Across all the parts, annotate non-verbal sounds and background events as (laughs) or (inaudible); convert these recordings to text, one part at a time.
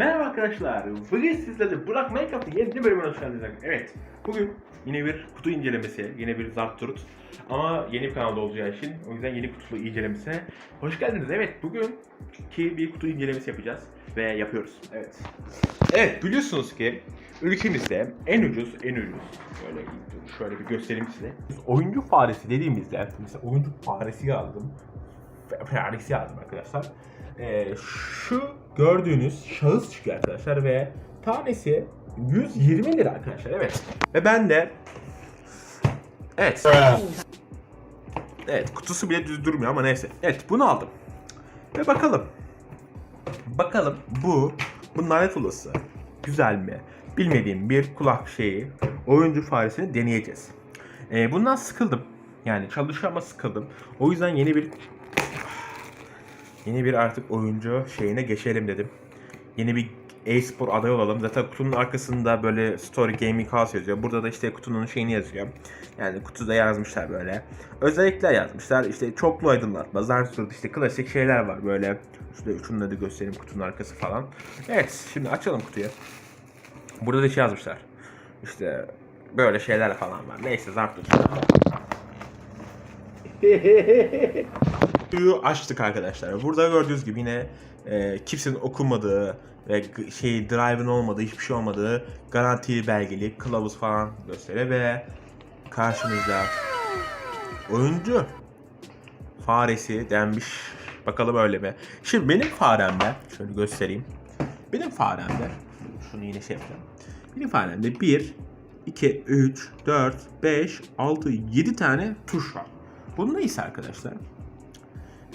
Merhaba arkadaşlar. Bugün sizlerle Burak Minecraft'ın yeni bölümüne hoş geldiniz. Evet. Bugün yine bir kutu incelemesi, yine bir zart turut. Ama yeni bir kanalda olacağı için o yüzden yeni kutulu incelemesine hoş geldiniz. Evet, bugün ki bir kutu incelemesi yapacağız ve yapıyoruz. Evet. Evet, biliyorsunuz ki ülkemizde en ucuz, en ucuz şöyle şöyle bir göstereyim size. Oyuncu faresi dediğimizde mesela oyuncu faresi yazdım. Faresi yazdım arkadaşlar. Ee, şu gördüğünüz şahıs çıkıyor arkadaşlar ve tanesi 120 lira arkadaşlar evet. Ve ben de Evet. Evet kutusu bile düz durmuyor ama neyse. Evet bunu aldım. Ve bakalım. Bakalım bu bu lanet olası güzel mi? Bilmediğim bir kulak şeyi oyuncu faresini deneyeceğiz. Ee, bundan sıkıldım. Yani çalışıyor ama sıkıldım. O yüzden yeni bir yeni bir artık oyuncu şeyine geçelim dedim. Yeni bir e-spor aday olalım. Zaten kutunun arkasında böyle Story Gaming House yazıyor. Burada da işte kutunun şeyini yazıyor. Yani kutuda yazmışlar böyle. Özellikler yazmışlar. İşte çoklu aydınlatma, zarsurt işte klasik şeyler var böyle. Şurada şunları da göstereyim kutunun arkası falan. Evet şimdi açalım kutuyu. Burada da şey yazmışlar. İşte böyle şeyler falan var. Neyse zarsurt. (laughs) Kutuyu açtık arkadaşlar. Burada gördüğünüz gibi yine e, kimsenin okumadığı ve şey drive'ın olmadığı, hiçbir şey olmadığı garantili belgeli kılavuz falan gösteriyor ve karşımızda oyuncu faresi denmiş. Bakalım öyle mi? Şimdi benim faremde şöyle göstereyim. Benim faremde şunu yine şey yapacağım. Benim faremde 1 2 3 4 5 6 7 tane tuş var. Bunun neyse arkadaşlar?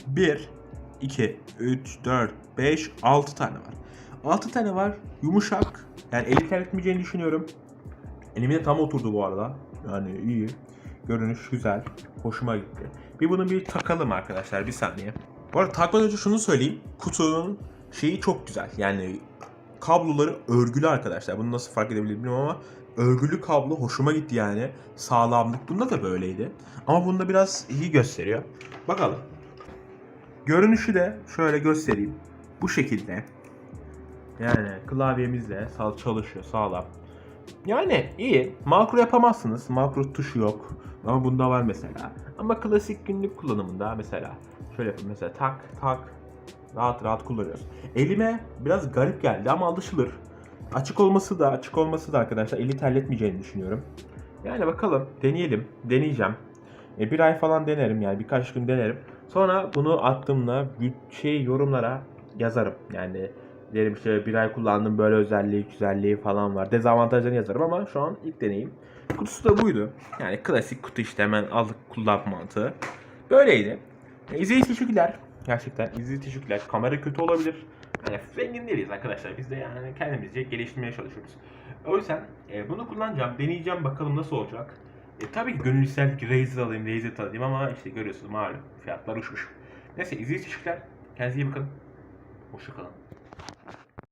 1, 2, 3, 4, 5, 6 tane var. 6 tane var. Yumuşak. Yani eli terletmeyeceğini düşünüyorum. Elime de tam oturdu bu arada. Yani iyi. Görünüş güzel. Hoşuma gitti. Bir bunu bir takalım arkadaşlar. Bir saniye. Bu arada takmadan önce şunu söyleyeyim. Kutunun şeyi çok güzel. Yani kabloları örgülü arkadaşlar. Bunu nasıl fark edebilirim bilmiyorum ama örgülü kablo hoşuma gitti yani. Sağlamlık. Bunda da böyleydi. Ama bunda biraz iyi gösteriyor. Bakalım. Görünüşü de şöyle göstereyim. Bu şekilde. Yani klavyemizle sağ çalışıyor sağlam. Yani iyi. Makro yapamazsınız. Makro tuşu yok. Ama bunda var mesela. Ama klasik günlük kullanımında mesela şöyle yapayım mesela tak tak rahat rahat kullanıyoruz. Elime biraz garip geldi ama alışılır. Açık olması da açık olması da arkadaşlar eli terletmeyeceğini düşünüyorum. Yani bakalım deneyelim. Deneyeceğim. E, bir ay falan denerim yani birkaç gün denerim. Sonra bunu attığımda şey yorumlara yazarım. Yani derim işte bir ay kullandım böyle özelliği güzelliği falan var. Dezavantajlarını yazarım ama şu an ilk deneyim. Kutusu da buydu. Yani klasik kutu işte hemen aldık kullanma mantığı. Böyleydi. E, için teşekkürler. Gerçekten için teşekkürler. Kamera kötü olabilir. Yani zengin değiliz arkadaşlar. Biz de yani kendimizce geliştirmeye çalışıyoruz. O yüzden e, bunu kullanacağım. Deneyeceğim bakalım nasıl olacak. E, tabii ki gönül isterdi ki Razer alayım, Razer alayım ama işte görüyorsunuz malum fiyatlar uçmuş. Neyse için teşekkürler. Kendinize iyi bakın. Hoşçakalın.